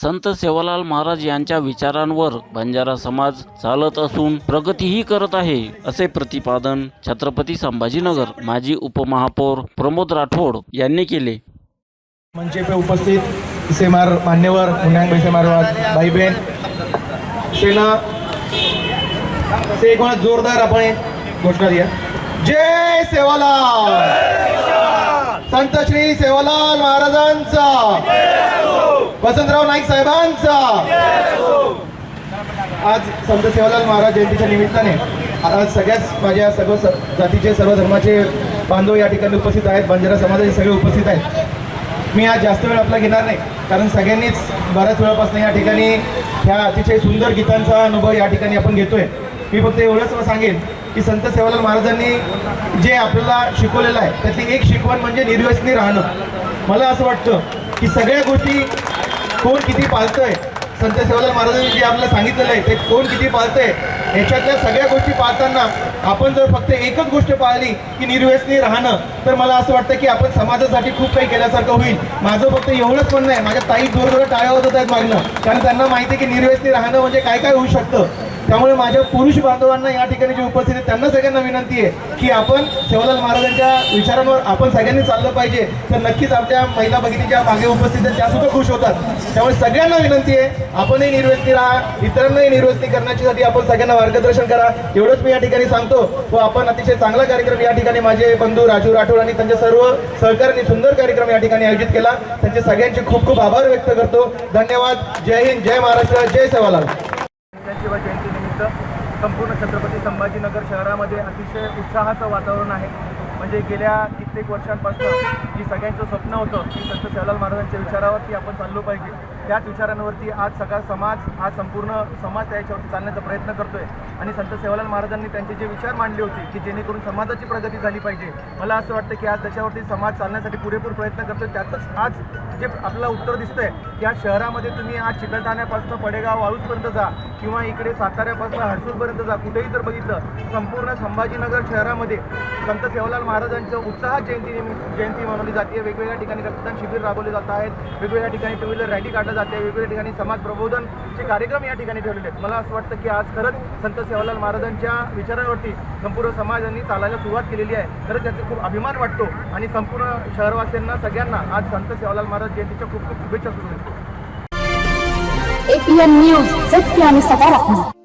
संत सेवालाल महाराज यांच्या विचारांवर बंजारा समाज चालत असून प्रगतीही करत आहे असे प्रतिपादन छत्रपती संभाजीनगर माजी उपमहापौर प्रमोद राठोड यांनी केले. मंचे पे उपस्थित सेमार मान्यवर मुन्यांग भाई बहन सेना से एक जोरदार आपण घोषणा दिया. जय सेवालाल! संत श्री सेवालाल महाराजांचा! वसंतराव नाईक साहेबांचा. आज संत सेवालाल महाराज जयंतीच्या निमित्ताने आज सगळ्याच माझ्या सर्व स- जातीचे सर्व धर्माचे बांधव या ठिकाणी उपस्थित आहेत. बंजारा समाजाचे सगळे उपस्थित आहेत. मी आज जास्त वेळ आपला घेणार नाही कारण सगळ्यांनीच बऱ्याच वेळापासून या ठिकाणी ह्या अतिशय सुंदर गीतांचा अनुभव या ठिकाणी आपण घेतोय. मी फक्त एवढंच सांगेन की संत सेवालाल महाराजांनी जे आपल्याला शिकवलेलं आहे त्यातली एक शिकवण म्हणजे निर्व्यसनी राहणं. मला असं वाटतं की सगळ्या गोष्टी कोण किती पाळतंय? संत सेवालाल महाराजांनी जे आपल्याला सांगितलेलं आहे ते कोण किती पाळतंय? ह्याच्यातल्या सगळ्या गोष्टी पाळताना आपण जर फक्त एकच गोष्ट पाळली की निर्व्यसनी राहणं तर मला असं वाटतं की आपण समाजासाठी खूप काही केल्यासारखं होईल. माझं फक्त एवढंच म्हणणं आहे माझ्या ताई दूर दूर टाळ्या होत आहेत मागणं. कारण त्यांना माहिती आहे की निर्व्यसनी राहणं म्हणजे काय काय होऊ शकतं. त्यामुळे माझ्या पुरुष बांधवांना या ठिकाणी जी उपस्थित आहेत त्यांना सगळ्यांना विनंती आहे की आपण सेवालाल महाराजांच्या विचारांवर आपण सगळ्यांनी चाललं पाहिजे. तर नक्कीच आपल्या महिला भगिनीच्या मागे उपस्थित आहेत त्या सुद्धा खुश होतात. त्यामुळे सगळ्यांना विनंती आहे आपणही निर्व्यसनी राहा इतरांनाही निर्व्यसनी करण्याच्यासाठी आपण सगळ्यांना मार्गदर्शन करा. एवढंच मी या ठिकाणी सांगतो. व आपण अतिशय चांगला कार्यक्रम या ठिकाणी माझे बंधू राजू राठोड आणि त्यांच्या सर्व सहकार्यांनी सुंदर कार्यक्रम या ठिकाणी आयोजित केला. त्यांचे सगळ्यांचे खूप खूप आभार व्यक्त करतो. धन्यवाद. जय हिंद. जय महाराष्ट्र. जय सेवालाल. संपूर्ण छत्रपती संभाजीनगर शहरामध्ये अतिशय उत्साहाचं वातावरण आहे. म्हणजे गेल्या कित्येक वर्षांपासून जी सगळ्यांचं स्वप्न होतं की संत सेवालाल महाराजांच्या विचारावरती आपण चाललो पाहिजे. त्याच विचारांवरती आज सगळा समाज आज संपूर्ण समाज त्याच्यावरती चालण्याचा प्रयत्न करतोय. आणि संत सेवालाल महाराजांनी त्यांचे जे विचार मांडले होते की जेणेकरून समाजाची प्रगती झाली पाहिजे मला असं वाटतं की आज त्याच्यावरती समाज चालण्यासाठी पुरेपूर प्रयत्न करतोय. त्यातच आज जे आपल्याला उत्तर दिसतंय की आज शहरामध्ये तुम्ही आज चिकलठाण्यापासून पडेगाव वाळूजपर्यंत जा किंवा इकडे साताऱ्यापासून हडसूरपर्यंत जा कुठेही जर बघितलं संपूर्ण संभाजीनगर शहरामध्ये संत सेवालाल महाराजांचं उत्साहात जयंती जयंती मनवली जाते. वेगवेगळ्या ठिकाणी रक्तदान शिबिर राबवले जात आहेत. वेगवेगळ्या ठिकाणी टू व्हीलर रॅली काढली जाते. वेगवेगळ्या ठिकाणी समाज प्रबोधनचे कार्यक्रम या ठिकाणी ठेवलेले आहेत. मला असं वाटतं की आज खरंच संत सेवालाल महाराजांच्या विचारांवरती संपूर्ण समाजांनी चालायला सुरुवात केलेली आहे. खरंच त्याचा खूप अभिमान वाटतो आणि संपूर्ण शहरवासियांना सगळ्यांना आज संत सेवालाल महाराज जयंतीच्या खूप खूप शुभेच्छा सुरू एपीएन न्यूज सत्य आणि सकारात्मक.